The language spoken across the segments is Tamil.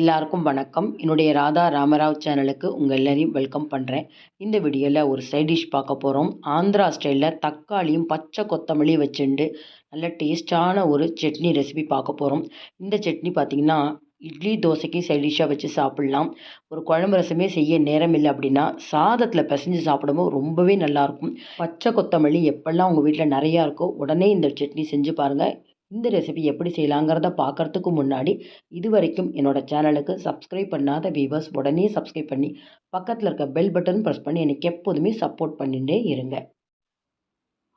எல்லாருக்கும் வணக்கம். என்னுடைய ராதா ராமராவ் சேனலுக்கு உங்கள் எல்லாரையும் வெல்கம் பண்ணுறேன் இந்த வீடியோவில் ஒரு சைட் டிஷ் பார்க்க போகிறோம் ஆந்திரா ஸ்டைலில் தக்காளியும் பச்சை கொத்தமல்லியும் வச்சுண்டு நல்ல டேஸ்டான ஒரு சட்னி ரெசிபி பார்க்க போகிறோம் இந்த சட்னி பார்த்திங்கன்னா இட்லி தோசைக்கு சைட் டிஷ்ஷாக வச்சு சாப்பிட்லாம். ஒரு குழம்பு ரசமே செய்ய நேரம் இல்லை அப்படின்னா சாதத்தில் பிசைஞ்சு சாப்பிடும்போது ரொம்பவே நல்லாயிருக்கும் பச்சை கொத்தமல்லி எப்பெல்லாம் உங்கள் வீட்டில் நிறையா இருக்கோ உடனே இந்த சட்னி செஞ்சு பாருங்கள் இந்த ரெசிபி எப்படி செய்யலாங்கிறத பார்க்குறதுக்கு முன்னாடி இது வரைக்கும் என்னோடய சேனலுக்கு சப்ஸ்கிரைப் பண்ணாத வியூவர்ஸ் உடனே சப்ஸ்கிரைப் பண்ணி பக்கத்தில் இருக்க பெல் பட்டன் ப்ரெஸ் பண்ணி எனக்கு எப்போதுமே சப்போர்ட் பண்ணிகிட்டே இருங்க.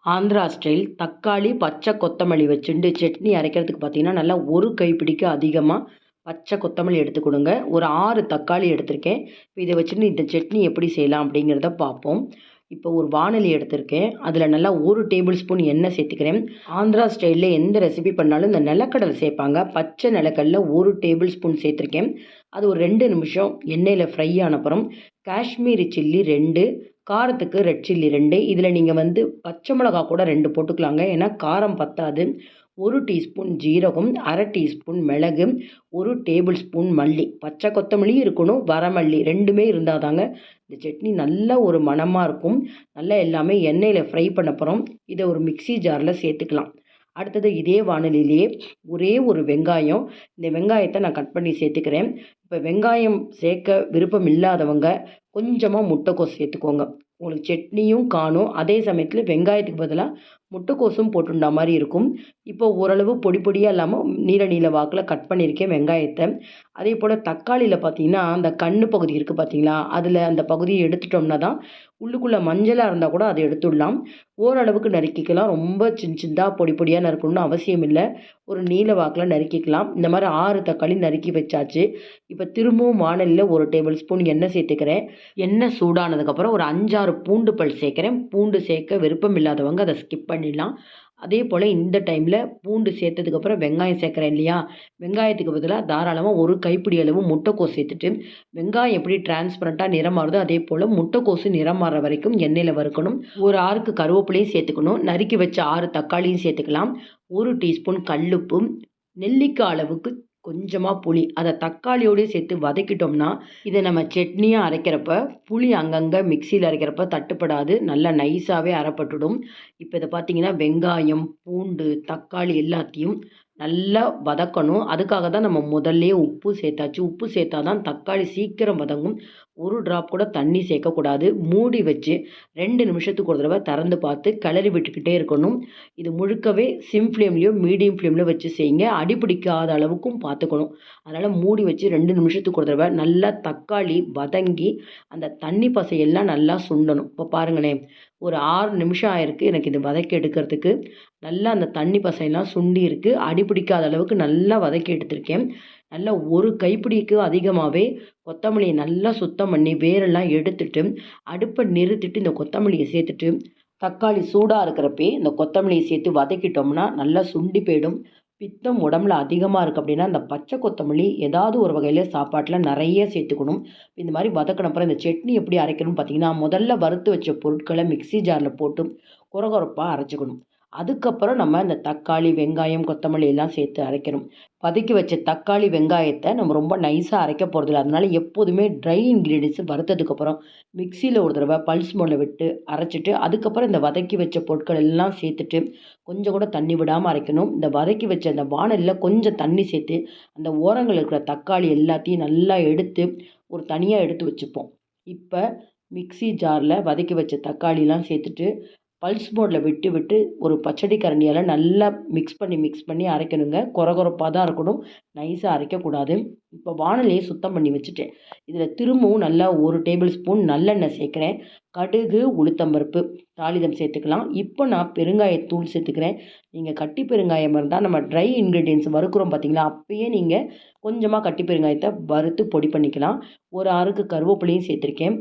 ஆந்திரா ஸ்டைல் தக்காளி பச்சை கொத்தமல்லி வச்சுட்டு சட்னி அரைக்கிறதுக்கு பார்த்தீங்கன்னா நல்லா ஒரு கைப்பிடிக்கு அதிகமாக பச்சை கொத்தமல்லி எடுத்துக்கொடுங்க ஒரு ஆறு தக்காளி எடுத்திருக்கேன். இப்போ இதை வச்சுட்டு இந்த சட்னி எப்படி செய்யலாம் அப்படிங்கிறத பார்ப்போம். இப்போ ஒரு வானொலி எடுத்திருக்கேன். அதில் நல்லா ஒரு டேபிள் ஸ்பூன் எண்ணெய் சேர்த்துக்கிறேன். ஆந்திரா ஸ்டைலில் எந்த ரெசிபி பண்ணாலும் இந்த நிலக்கடலை சேர்ப்பாங்க. பச்சை நிலக்கடலை ஒரு டேபிள் ஸ்பூன் சேர்த்துருக்கேன். அது ஒரு ரெண்டு நிமிஷம் எண்ணெயில் ஃப்ரை ஆனப்புறம் காஷ்மீரி சில்லி ரெண்டு காரத்துக்கு ரெட் சில்லி ரெண்டு. இதில் நீங்கள் வந்து பச்சை மிளகா கூட ரெண்டு போட்டுக்கலாங்க. ஏன்னா காரம் பத்தாது. ஒரு டீஸ்பூன் ஜீரகம் அரை டீஸ்பூன் மிளகு ஒரு டேபிள் ஸ்பூன் மல்லி. பச்சை கொத்தமல்லியும் இருக்கணும் வரமல்லி ரெண்டுமே இருந்தால் தாங்க இந்த சட்னி நல்ல ஒரு மணமாக இருக்கும். நல்லா எல்லாமே எண்ணெயில் ஃப்ரை பண்ண போகிறோம் இதை ஒரு மிக்சி ஜாரில் சேர்த்துக்கலாம். அடுத்தது இதே வானொலியிலேயே ஒரே ஒரு வெங்காயம். இந்த வெங்காயத்தை நான் கட் பண்ணி சேர்த்துக்கிறேன். இப்போ வெங்காயம் சேர்க்க விருப்பம் இல்லாதவங்க கொஞ்சமாக முட்டைக்கோஸ் சேர்த்துக்கோங்க. உங்களுக்கு சட்னியும் காணும். அதே சமயத்தில் வெங்காயத்துக்கு பதிலாக முட்டைக்கோசும் போட்டுண்டா மாதிரி இருக்கும். இப்போ ஓரளவு பொடி பொடியாக இல்லாமல் நீல நீல வாக்கில் கட் பண்ணியிருக்கேன் வெங்காயத்தை. அதே போல் தக்காளியில் பார்த்தீங்கன்னா அந்த கண்ணு பகுதி இருக்குது பார்த்தீங்களா அதில் அந்த பகுதியை எடுத்துட்டோம்னா தான் உள்ளுக்குள்ளே மஞ்சளாக இருந்தால் கூட அதை எடுத்துடலாம். ஓரளவுக்கு நறுக்கிக்கலாம். ரொம்ப சின்ன சின்னதாக பொடி பொடியாக நறுக்கணும்னு அவசியம் இல்லை. ஒரு நீல வாக்கில் நறுக்கிக்கலாம். இந்த மாதிரி ஆறு தக்காளி நறுக்கி வச்சாச்சு. இப்போ திரும்பவும் வானலியில் ஒரு டேபிள் ஸ்பூன் எண்ணெய் சேர்த்துக்கிறேன். எண்ணெய் சூடானதுக்கப்புறம் ஒரு அஞ்சாறு பூண்டு பல் சேர்க்குறேன். பூண்டு சேர்க்க விருப்பம் இல்லாதவங்க அதை ஸ்கிப் பண்ணி பண்ணிடலாம். அதே போல் இந்த டைமில் பூண்டு சேர்த்ததுக்கப்புறம் வெங்காயம் சேர்க்குறேன் இல்லையா? வெங்காயத்துக்கு பதிலாக தாராளமாக ஒரு கைப்பிடி அளவு முட்டைக்கோஸ் சேர்த்துட்டு வெங்காயம் எப்படி டிரான்ஸ்பரண்ட்டாக நிறம் மாறுதோ அதே போல் முட்டைக்கோசு நிறம் மாறுற வரைக்கும் எண்ணெயில் வறுக்கணும். ஒரு ஆறுக்கு கருவேப்பிலையும் சேர்த்துக்கணும். நறுக்கி வச்ச ஆறு தக்காளியும் சேர்த்துக்கலாம். ஒரு டீஸ்பூன் கல்லுப்பும் நெல்லிக்காய் அளவுக்கு கொஞ்சமாக புளி அதை தக்காளியோடய சேர்த்து வதக்கிட்டோம்னா இதை நம்ம சட்னியாக அரைக்கிறப்ப புளி அங்கங்கே மிக்சியில் அரைக்கிறப்ப தட்டுப்படாது. நல்லா நைஸாகவே அரைப்பட்டுடும். இப்போ இதை பார்த்தீங்கன்னா வெங்காயம் பூண்டு தக்காளி எல்லாத்தையும் நல்லா வதக்கணும். அதுக்காக தான் நம்ம முதல்லே உப்பு சேர்த்தாச்சு. உப்பு சேர்த்தா தான் தக்காளி சீக்கிரம் வதங்கும். ஒரு ட்ராப் கூட தண்ணி சேர்க்கக்கூடாது. மூடி வச்சு ரெண்டு நிமிஷத்துக்கு ஒரு தடவை திறந்து பார்த்து கிளறி விட்டுக்கிட்டே இருக்கணும். இது முழுக்கவே சிம் ஃப்ளேம்லேயோ மீடியம் ஃப்ளேமில் வச்சு செய்யுங்க. அடி பிடிக்காத அளவுக்கும் பார்த்துக்கணும். அதனால் மூடி வச்சு ரெண்டு நிமிஷத்துக்கு ஒரு தடவை நல்லா தக்காளி வதங்கி அந்த தண்ணி பசையெல்லாம் நல்லா சுண்டணும். இப்போ பாருங்களேன். ஒரு ஆறு நிமிஷம் ஆயிருக்கு எனக்கு இது வதக்கி எடுக்கிறதுக்கு. நல்லா அந்த தண்ணி பசையெல்லாம் சுண்டி இருக்குது அடி பிடிக்காத அளவுக்கு நல்லா வதக்கி எடுத்திருக்கேன். நல்லா ஒரு கைப்பிடிக்கு அதிகமாகவே கொத்தமல்லியை நல்லா சுத்தம் பண்ணி வேரெல்லாம் எடுத்துட்டு அடுப்பை நிறுத்திட்டு இந்த கொத்தமல்லியை சேர்த்துட்டு தக்காளி சூடாக இருக்கிறப்பே இந்த கொத்தமல்லியை சேர்த்து வதக்கிட்டோம்னா நல்லா சுண்டி போயிடும். பித்தம் உடம்புல அதிகமாக இருக்குது அப்படின்னா இந்த பச்சை கொத்தமல்லி ஏதாவது ஒரு வகையில் சாப்பாட்டில் நிறைய சேர்த்துக்கணும். இந்த மாதிரி வதக்கினப்புறம் இந்த சட்னி எப்படி அரைக்கணும்னு பார்த்தீங்கன்னா முதல்ல வறுத்து வச்ச பொருட்களை மிக்சி ஜாரில் போட்டு குறகுறப்பாக அரைச்சிக்கணும். அதுக்கப்புறம் நம்ம இந்த தக்காளி வெங்காயம் கொத்தமல்லி எல்லாம் சேர்த்து அரைக்கணும். வதக்கி வச்ச தக்காளி வெங்காயத்தை நம்ம ரொம்ப நைஸாக அரைக்க போகிறதில்ல அதனால் எப்போதுமே ட்ரை இன்க்ரீடியன்ஸ் வறுத்ததுக்கப்புறம் மிக்சியில் ஒரு தடவை பல்ஸ் மோடில் விட்டு அரைச்சிட்டு அதுக்கப்புறம் இந்த வதக்கி வச்ச பொருட்கள் எல்லாம் சேர்த்துட்டு கொஞ்சம் கூட தண்ணி விடாமல் அரைக்கணும். இந்த வதக்கி வச்ச அந்த வானலில் கொஞ்சம் தண்ணி சேர்த்து அந்த ஓரங்கள் இருக்கிற தக்காளி எல்லாத்தையும் நல்லா எடுத்து ஒரு தனியாக எடுத்து வச்சுப்போம். இப்போ மிக்சி ஜாரில் வதக்கி வச்ச தக்காளிலாம் சேர்த்துட்டு பல்ஸ் மோடில் விட்டு விட்டு ஒரு பச்சடி கரண்டியால் நல்லா மிக்ஸ் பண்ணி மிக்ஸ் பண்ணி அரைக்கணுங்க. கொரகொரப்பாக தான் இருக்கணும் நைஸாக அரைக்கக்கூடாது. இப்போ வானலியை சுத்தம் பண்ணி வச்சுட்டேன். இதில் திரும்பவும் நல்லா ஒரு டேபிள் ஸ்பூன் நல்லெண்ணெய் சேர்க்குறேன். கடுகு உளுத்தம்பருப்பு தாளிதம் சேர்த்துக்கலாம். இப்போ நான் பெருங்காயத்தூள் சேர்த்துக்கிறேன். நீங்கள் கட்டி பெருங்காயம் இருந்தால் நம்ம ட்ரை இன்க்ரீடியன்ஸ் வறுக்கிறோம் பார்த்தீங்களா? அப்போயே நீங்கள் கொஞ்சமாக கட்டி பெருங்காயத்தை வறுத்து பொடி பண்ணிக்கலாம். ஒரு ஆறுக்கு கருவேப்பிலையும் சேர்த்துருக்கேன்.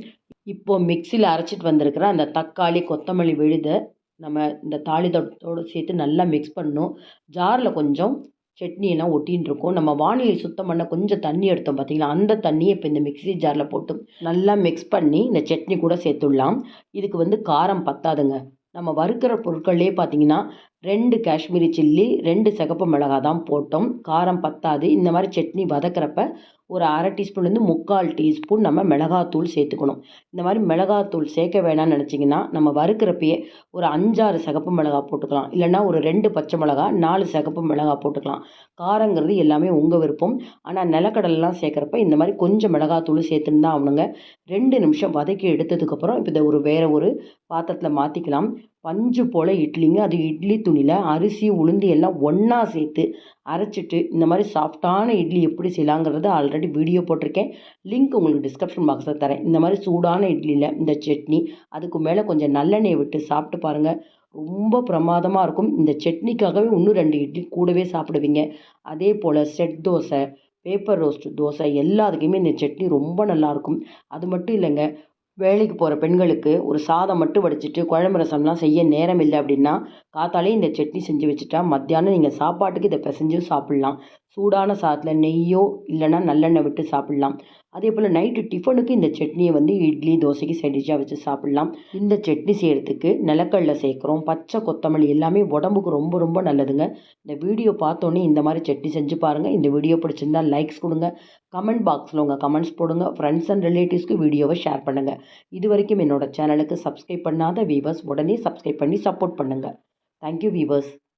இப்போது மிக்சியில் அரைச்சிட்டு வந்திருக்கிற அந்த தக்காளி கொத்தமல்லி விழுதை நம்ம இந்த தாளிதத்தோடு சேர்த்து நல்லா மிக்ஸ் பண்ணணும். ஜாரில் கொஞ்சம் சட்னியெல்லாம் ஒட்டின்னு இருக்கும். நம்ம வானிலை சுத்தம் பண்ண கொஞ்சம் தண்ணி எடுத்தோம் பார்த்தீங்களா அந்த தண்ணியை இப்போ இந்த மிக்ஸி ஜாரில் போட்டு நல்லா மிக்ஸ் பண்ணி இந்த சட்னி கூட சேர்த்துடலாம். இதுக்கு வந்து காரம் பத்தாதுங்க. நம்ம வறுக்கிற பொருட்கள்லேயே பார்த்தீங்கன்னா ரெண்டு காஷ்மீரி சில்லி ரெண்டு சிகப்பு மிளகாய் தான் போட்டோம். காரம் பத்தாது. இந்த மாதிரி சட்னி வதக்கிறப்ப ஒரு அரை டீஸ்பூன்லேருந்து முக்கால் டீஸ்பூன் நம்ம மிளகாத்தூள் சேர்த்துக்கணும். இந்த மாதிரி மிளகாத்தூள் சேர்க்க வேணாம்னு நினச்சிங்கன்னா நம்ம வறுக்கிறப்பயே ஒரு அஞ்சாறு சிகப்பு மிளகா போட்டுக்கலாம். இல்லைன்னா ஒரு ரெண்டு பச்சை மிளகா நாலு சிகப்பு மிளகா போட்டுக்கலாம். காரங்கிறது எல்லாமே உங்கள் விருப்பம். ஆனால் நிலக்கடலாம் சேர்க்குறப்ப இந்த மாதிரி கொஞ்சம் மிளகாத்தூள் சேர்த்துன்னு தான் ஆகணுங்க. ரெண்டு நிமிஷம் வதக்கி எடுத்ததுக்கப்புறம் இப்போ இதை ஒரு வேறு ஒரு பாத்திரத்தில் மாற்றிக்கலாம் பஞ்சு போல் இட்லிங்க. அது இட்லி துணியில் அரிசி உளுந்து எல்லாம் ஒன்றா சேர்த்து அரைச்சிட்டு இந்த மாதிரி சாஃப்டான இட்லி எப்படி செய்யலாங்கிறது ஆல்ரெடி வீடியோ போட்டிருக்கேன். லிங்க் உங்களுக்கு டிஸ்கிரிப்ஷன் பாக்ஸில் தரேன். இந்த மாதிரி சூடான இட்லியில் இந்த சட்னி அதுக்கு மேலே கொஞ்சம் நல்லெண்ணெய் விட்டு சாப்பிட்டு பாருங்கள் ரொம்ப பிரமாதமாக இருக்கும். இந்த சட்னிக்காகவே இன்னும் ரெண்டு இட்லி கூடவே சாப்பிடுவீங்க. அதே போல் set dosa paper roast dosa எல்லாத்துக்குமே இந்த சட்னி ரொம்ப நல்லாயிருக்கும் அது மட்டும் இல்லைங்க வேலைக்கு போகிற பெண்களுக்கு ஒரு சாதம் மட்டும் வடிச்சிட்டு குழம்பு ரசம்லாம் செய்ய நேரம் இல்லை அப்படின்னா காத்தாலே இந்த சட்னி செஞ்சு வச்சுட்டா மத்தியானம் நீங்கள் சாப்பாட்டுக்கு இதை பிசைஞ்சும் சாப்பிட்லாம். சூடான சாதத்தில் நெய்யோ இல்லைன்னா நல்லெண்ணெய் விட்டு சாப்பிட்லாம். அதே போல் நைட்டு டிஃபனுக்கு இந்த சட்னியை வந்து இட்லி தோசைக்கு சைடிஷாக வச்சு சாப்பிட்லாம். இந்த சட்னி செய்கிறதுக்கு நிலக்கடல சேர்க்குறோம் பச்சை கொத்தமல்லி எல்லாமே உடம்புக்கு ரொம்ப ரொம்ப நல்லதுங்க. இந்த வீடியோ பார்த்தோன்னே இந்த மாதிரி சட்னி செஞ்சு பாருங்கள் இந்த வீடியோ பிடிச்சிருந்தா லைக்ஸ் கொடுங்க. கமெண்ட் பாக்ஸில் உங்கள் கமெண்ட்ஸ் போடுங்க. ஃப்ரெண்ட்ஸ் அண்ட் ரிலேட்டிவ்ஸ்க்கு வீடியோவை ஷேர் பண்ணுங்கள் இது வரைக்கும் என்னோட சேனலுக்கு சப்ஸ்கிரைப் பண்ணாத வீவர்ஸ் உடனே சப்ஸ்கிரைப் பண்ணி சப்போர்ட் பண்ணுங்கள் தேங்க்யூ வீவர்ஸ்